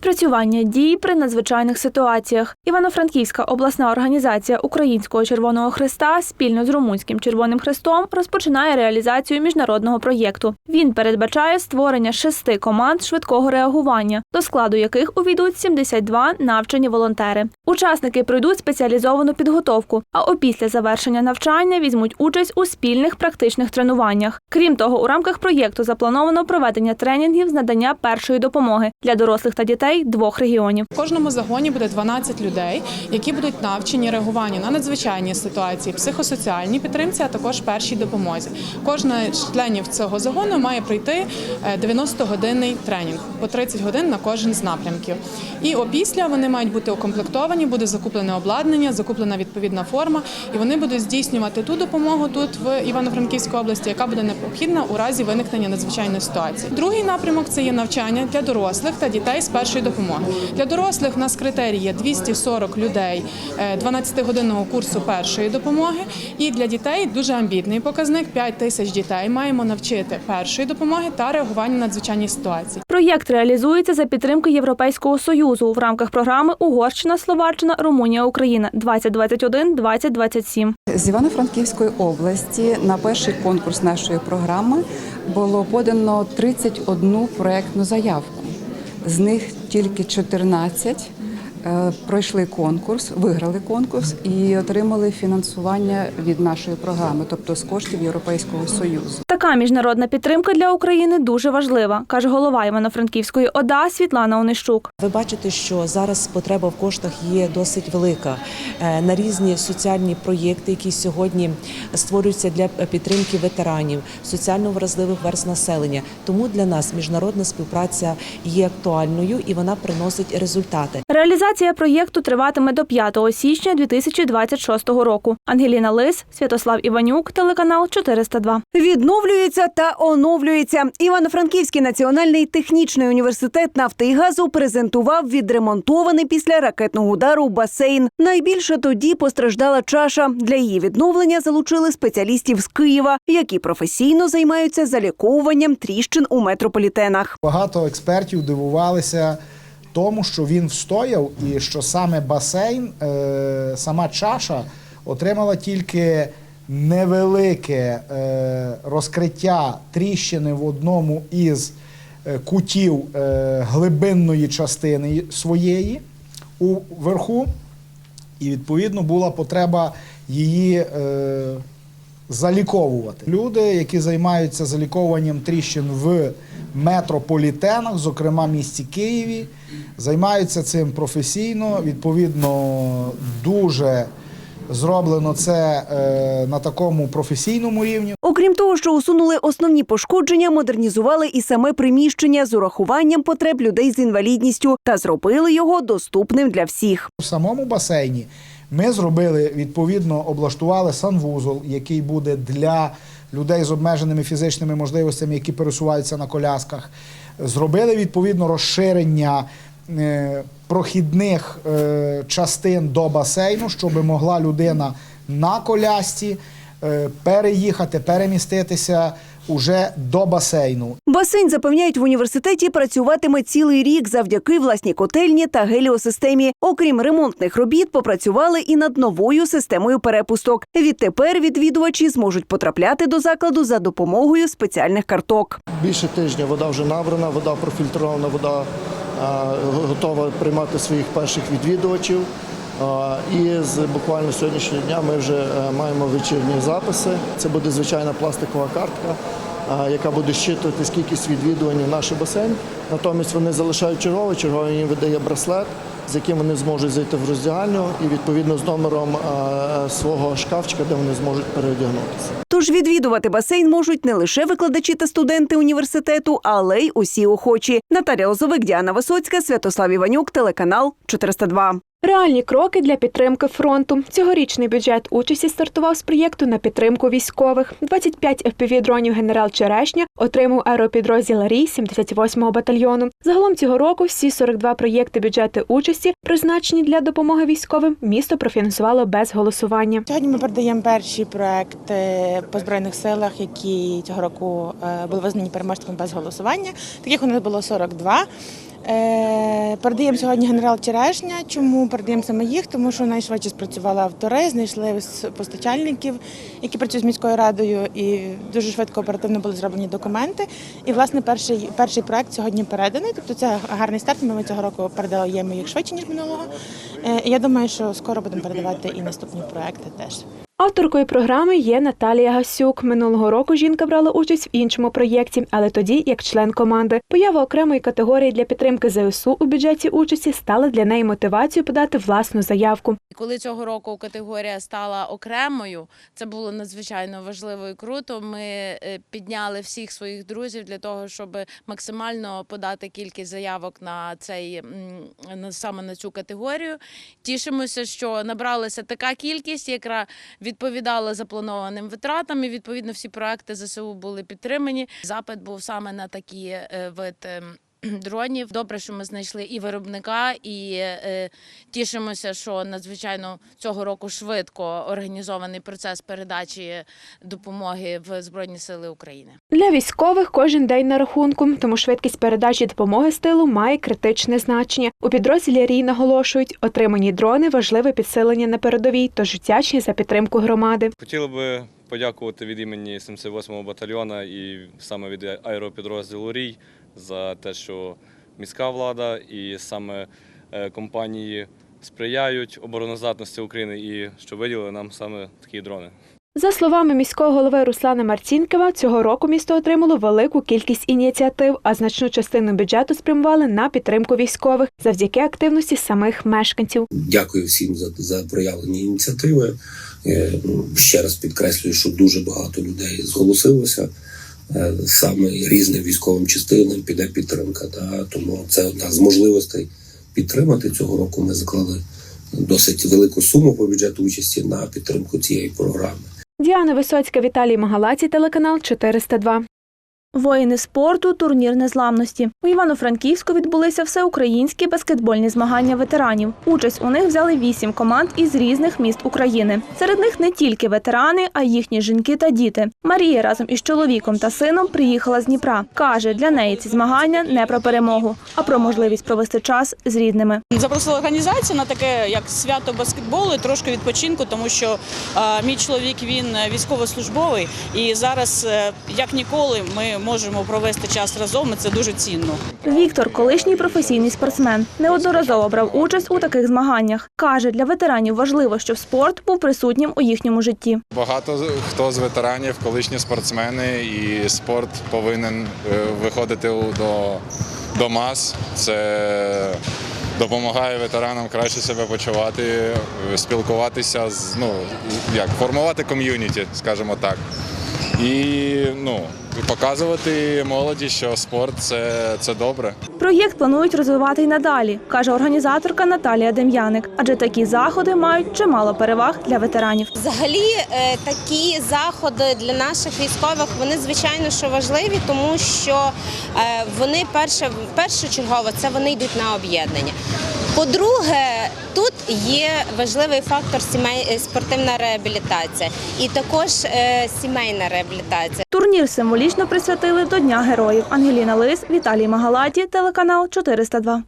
відпрацювання дій при надзвичайних ситуаціях. Івано-Франківська обласна організація Українського Червоного Христа спільно з Румунським Червоним Хрестом розпочинає реалізацію міжнародного проєкту. Він передбачає створення шести команд швидкого реагування, до складу яких увійдуть 72 навчені волонтери. Учасники пройдуть спеціалізовану підготовку, а опісля завершення навчання візьмуть участь у спільних практичних тренуваннях. Крім того, у рамках проєкту заплановано проведення тренінгів з надання першої допомоги для дорослих та дітей двох регіонів. В кожному загоні буде 12 людей, які будуть навчені реагуванню на надзвичайні ситуації, психосоціальній підтримці, а також першій допомозі. Кожна з членів цього загону має пройти е, 90-годинний тренінг по 30 годин на кожен з напрямків. І опісля вони мають бути укомплектовані, буде закуплене обладнання, закуплена відповідна форма, і вони будуть здійснювати ту допомогу тут в Івано-Франківській області, яка буде необхідна у разі виникнення надзвичайної ситуації. Другий напрямок це є навчання для дорослих та дітей з першої допомоги. Для дорослих в нас критерії є 240 людей е, 12-годинного курсу першої допомоги. І для дітей дуже амбітний показник 5 тисяч дітей маємо навчити першої допомоги та реагування на надзвичайні ситуації. Проєкт реалізується за підтримки Європейського союзу в рамках програми Угорщина, Словаччина, Румунія, Україна 2021-2027. З Івано-Франківської області на перший конкурс нашої програми було подано 31 проєктну заявку. З них тільки 14 е, пройшли конкурс, виграли конкурс і отримали фінансування від нашої програми, тобто з коштів Європейського союзу. Така міжнародна підтримка для України дуже важлива, каже голова Івано-Франківської ОДА Світлана Онищук. Ви бачите, що зараз потреба в коштах є досить велика Е, на різні соціальні проєкти, які сьогодні створюються для підтримки ветеранів, соціально вразливих верст населення. Тому для нас міжнародна співпраця є актуальною і вона приносить результати. Реалізація проєкту триватиме до 5 січня 2026 року. Ангеліна Лис, Святослав Іванюк, телеканал 402. Відновлюється та оновлюється. Івано-Франківський національний технічний університет нафти і газу презентував відремонтований після ракетного удару басейн. Найбільше тоді постраждала чаша. Для її відновлення залучили спеціалістів з Києва, які професійно займаються заліковуванням тріщин у метрополітенах. Багато експертів дивувалися тому, що він встояв, і що саме басейн, е, сама чаша отримала тільки невелике е, розкриття тріщини в одному із е, кутів е, глибинної частини своєї уверху, і відповідно була потреба її. Заліковувати. Люди, які займаються заліковуванням тріщин в метрополітенах, зокрема місті Києві, займаються цим професійно. Відповідно, дуже зроблено це е, на такому професійному рівні. Окрім того, що усунули основні пошкодження, модернізували і саме приміщення з урахуванням потреб людей з інвалідністю та зробили його доступним для всіх. В самому басейні ми зробили відповідно, облаштували санвузол, який буде для людей з обмеженими фізичними можливостями, які пересуваються на колясках. Зробили відповідно розширення е, прохідних е, частин до басейну, щоб могла людина на колясці е, переїхати, переміститися уже до басейну. Басейн запевняють в університеті працюватиме цілий рік завдяки власній котельні та геліосистемі. Окрім ремонтних робіт, попрацювали і над новою системою перепусток. Відтепер відвідувачі зможуть потрапляти до закладу за допомогою спеціальних карток. Більше тижня вода вже набрана, вода профільтрована, вода готова приймати своїх перших відвідувачів. І з буквально сьогоднішнього дня ми вже е, маємо вечірні записи. Це буде звичайна пластикова картка, яка буде щитувати кількість відвідувань в наш басейн. Натомість вони залишають черговий, черговий їм видає браслет, з яким вони зможуть зайти в роздягальню і відповідно з номером свого шкафчика, де вони зможуть переодягнутися. Тож відвідувати басейн можуть не лише викладачі та студенти університету, але й усі охочі. Наталя Озовик, Діана Висоцька, Святослав Іванюк, телеканал 402. Реальні кроки для підтримки фронту. Цьогорічний бюджет участі стартував з проєкту на підтримку військових. 25 FPV-дронів генерал Черешня отримав аеропідрозділ Рій 78-го батальйону. Загалом цього року всі 42 проєкти бюджету участі, призначені для допомоги військовим, місто профінансувало без голосування. Сьогодні ми передаємо перші проекти по збройних силах, які цього року е, були визнані переможцями без голосування. Таких у нас було 42. Е, Передаємо сьогодні генерал Черешня. Чому передаємо саме їх? Тому що найшвидше спрацювали автори, знайшли постачальників, які працюють з міською радою, і дуже швидко оперативно були зроблені документи. І власне перший перший проект сьогодні переданий. Тобто це гарний старт. Ми цього року передаємо їх швидше ніж минулого. Е, Я думаю, що скоро будемо передавати і наступні проекти теж. Авторкою програми є Наталія Гасюк. Минулого року жінка брала участь в іншому проєкті, але тоді як член команди. Поява окремої категорії для підтримки ЗСУ у бюджеті участі стала для неї мотивацією подати власну заявку. Коли цього року категорія стала окремою, це було надзвичайно важливо і круто. Ми е, підняли всіх своїх друзів для того, щоб максимально подати кількість заявок на цей саме на цю категорію. Тішимося, що набралася така кількість, яка відповідала запланованим витратам. І відповідно всі проекти ЗСУ були підтримані. Запит був саме на такі е, вид. Дронів добре, що ми знайшли і виробника, і е, тішимося, що надзвичайно цього року швидко організований процес передачі допомоги в Збройні Сили України. Для військових кожен день на рахунку, тому швидкість передачі допомоги з тилу має критичне значення. У підрозділі РІ наголошують, отримані дрони важливе підсилення на передовій, тож вдячні за підтримку громади. Хотіли би подякувати від імені 78-го батальйона і саме від аеропідрозділу Рій за те, що міська влада і саме е, компанії сприяють обороноздатності України і що виділили нам саме такі дрони. За словами міського голови Руслана Марцінкова, цього року місто отримало велику кількість ініціатив, а значну частину бюджету спрямували на підтримку військових завдяки активності самих мешканців. Дякую всім за, за проявлені ініціативи. Е, ну, Ще раз підкреслюю, що дуже багато людей зголосилося. Е, Саме різним військовим частинам піде підтримка. Да? Тому це одна з можливостей підтримати цього року. Ми заклали досить велику суму по бюджету участі на підтримку цієї програми. Діана Висоцька, Віталій Магалаці, телеканал 402. Воїни спорту, турнір незламності. У Івано-Франківську відбулися всеукраїнські баскетбольні змагання ветеранів. Участь у них взяли вісім команд із різних міст України. Серед них не тільки ветерани, а й їхні жінки та діти. Марія разом із чоловіком та сином приїхала з Дніпра. Каже, для неї ці змагання не про перемогу, а про можливість провести час з рідними. Запросила організацію на таке як свято баскетболу, трошки відпочинку, тому що е, мій чоловік він військовослужбовий, і зараз, е, як ніколи, ми можемо провести час разом. і Це дуже цінно. Віктор, колишній професійний спортсмен, неодноразово брав участь у таких змаганнях. Каже, для ветеранів важливо, щоб спорт був присутнім у їхньому житті. Багато хто з ветеранів, колишні спортсмени, і спорт повинен е, виходити до, до мас. Це допомагає ветеранам краще себе почувати, е, спілкуватися з ну як формувати ком'юніті, скажімо так. І ну, показувати молоді, що спорт це, це добре. Проєкт планують розвивати й надалі, каже організаторка Наталія Дем'яник. Адже такі заходи мають чимало переваг для ветеранів. Взагалі, е, такі заходи для наших військових вони звичайно що важливі, тому що е, вони перше першочергово це вони йдуть на об'єднання. По-друге, тут є важливий фактор сімей е, спортивна реабілітація і також е, сімейна реабілітація. Турнір символічно присвятили до Дня героїв. Ангеліна Лис, Віталій Магалаті, телеканал 402.